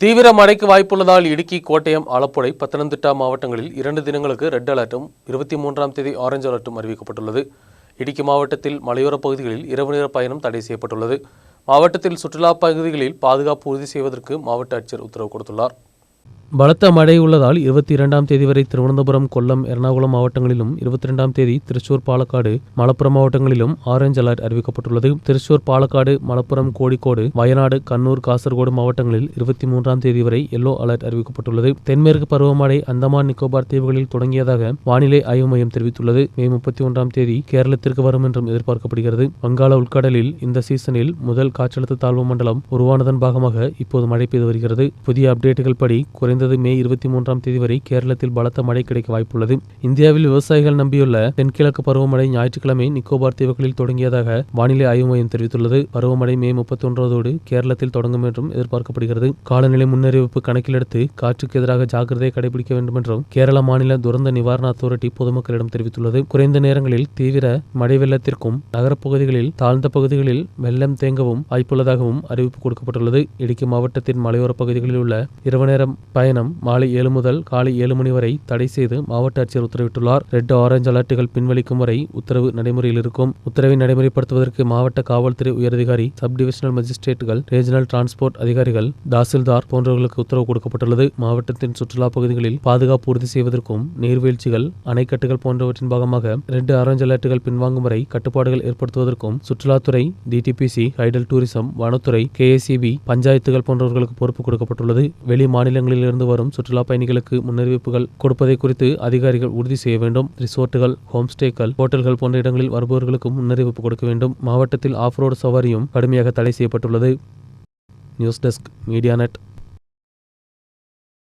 தீவிர மழைக்கு வாய்ப்புள்ளதால் இடுக்கி கோட்டயம் ஆலப்புழை பத்தனந்திட்டா மாவட்டங்களில் இரண்டு தினங்களுக்கு ரெட் அலர்ட்டும் இருபத்தி மூன்றாம் தேதி ஆரஞ்சு அலர்ட்டும் அறிவிக்கப்பட்டுள்ளது. இடுக்கி மாவட்டத்தில் மலையோரப் பகுதிகளில் இரவு நேர பயணம் தடை செய்யப்பட்டுள்ளது. மாவட்டத்தில் சுற்றுலா பகுதிகளில் பாதுகாப்பு உறுதி செய்வதற்கு மாவட்ட ஆட்சியர் உத்தரவு கொடுத்துள்ளார். பலத்த மழை உள்ளதால் இருபத்தி இரண்டாம் தேதி வரை திருவனந்தபுரம் கொல்லம் எர்ணாகுளம் மாவட்டங்களிலும் இருபத்தி இரண்டாம் தேதி திருச்சூர் பாலக்காடு மலப்புரம் மாவட்டங்களிலும் ஆரஞ்சு அலர்ட் அறிவிக்கப்பட்டுள்ளது. திருச்சூர் பாலக்காடு மலப்புரம் கோழிக்கோடு வயநாடு கண்ணூர் காசர்கோடு மாவட்டங்களில் இருபத்தி மூன்றாம் தேதி வரை எல்லோ அலர்ட் அறிவிக்கப்பட்டுள்ளது. தென்மேற்கு பருவமழை அந்தமான் நிக்கோபார் தீவுகளில் தொடங்கியதாக வானிலை ஆய்வு மையம் தெரிவித்துள்ளது. மே முப்பத்தி ஒன்றாம் தேதி கேரளத்திற்கு வரும் என்றும் எதிர்பார்க்கப்படுகிறது. வங்காள உள்கடலில் இந்த சீசனில் முதல் காற்றழுத்த தாழ்வு மண்டலம் உருவானதன் பாகமாக இப்போது மழை பெய்து வருகிறது. புதிய அப்டேட்டுகள் படி குறைந்தது மே இருபத்தி மூன்றாம் தேதி வரை கேரளத்தில் பலத்த மழை கிடைக்க வாய்ப்புள்ளது. இந்தியாவில் விவசாயிகள் நம்பியுள்ள தென்கிழக்கு பருவமழை ஞாயிற்றுக்கிழமை நிக்கோபார் தீவுகளில் தொடங்கியதாக வானிலை ஆய்வு மையம் தெரிவித்துள்ளது. பருவமழை மே முப்பத்தி ஒன்றாவதோடு கேரளத்தில் தொடங்கும் என்றும் எதிர்பார்க்கப்படுகிறது. காலநிலை முன்னறிவிப்பு கணக்கிலெடுத்து காற்றுக்கு எதிராக ஜாக்கிரதையை கடைபிடிக்க வேண்டும் என்றும் கேரள மாநில துரந்த நிவாரண அத்தாரிட்டி பொதுமக்களிடம் தெரிவித்துள்ளது. குறைந்த நேரங்களில் தீவிர மழை வெள்ளத்திற்கும் நகரப்பகுதிகளில் தாழ்ந்த பகுதிகளில் வெள்ளம் தேங்கவும் வாய்ப்புள்ளதாகவும் அறிவிப்பு கொடுக்கப்பட்டுள்ளது. இடுக்கி மாவட்டத்தின் மலையோர பகுதிகளில் உள்ள இரவு நேரம் பயணம் மாலை ஏழு முதல் காலை ஏழு மணி வரை தடை செய்து மாவட்ட ஆட்சியர் உத்தரவிட்டுள்ளார். ரெட் ஆரஞ்சு அலர்ட்டுகள் பின்வலிக்கும் வரை உத்தரவு நடைமுறையில் இருக்கும். உத்தரவை நடைமுறைப்படுத்துவதற்கு மாவட்ட காவல்துறை உயரதிகாரி சப் டிவிஷனல் மஜிஸ்ட்ரேட்டுகள் ரீஜனல் டிரான்ஸ்போர்ட் அதிகாரிகள் தாசில்தார் போன்றவர்களுக்கு உத்தரவு கொடுக்கப்பட்டுள்ளது. மாவட்டத்தின் சுற்றுலா பகுதிகளில் பாதுகாப்பு உறுதி செய்வதற்கும் நீர்வீழ்ச்சிகள் அணைக்கட்டுகள் போன்றவற்றின் பாகமாக ரெட் ஆரஞ்சு அலர்ட்டுகள் பின்வாங்கும் வரை கட்டுப்பாடுகள் ஏற்படுத்துவதற்கும் சுற்றுலாத்துறை டிடிபிசி ஹைடல் டூரிசம் வனத்துறை கேஏசிபி பஞ்சாயத்துகள் போன்றவர்களுக்கு பொறுப்பு கொடுக்கப்பட்டுள்ளது. வெளி மாநிலங்களிலிருந்து வரும் சுற்றுலா பயணிகளுக்கு முன்னறிவிப்புகள் கொடுப்பதை குறித்து அதிகாரிகள் உறுதி செய்ய வேண்டும். ரிசோர்ட்டுகள் ஹோம்ஸ்டேக்கள் ஹோட்டல்கள் போன்ற இடங்களில் வருபவர்களுக்கு முன்னறிவிப்பு கொடுக்க வேண்டும். மாவட்டத்தில் ஆஃப் ரோடு சவாரியும் கடுமையாக தடை செய்யப்பட்டுள்ளது. News desk media net.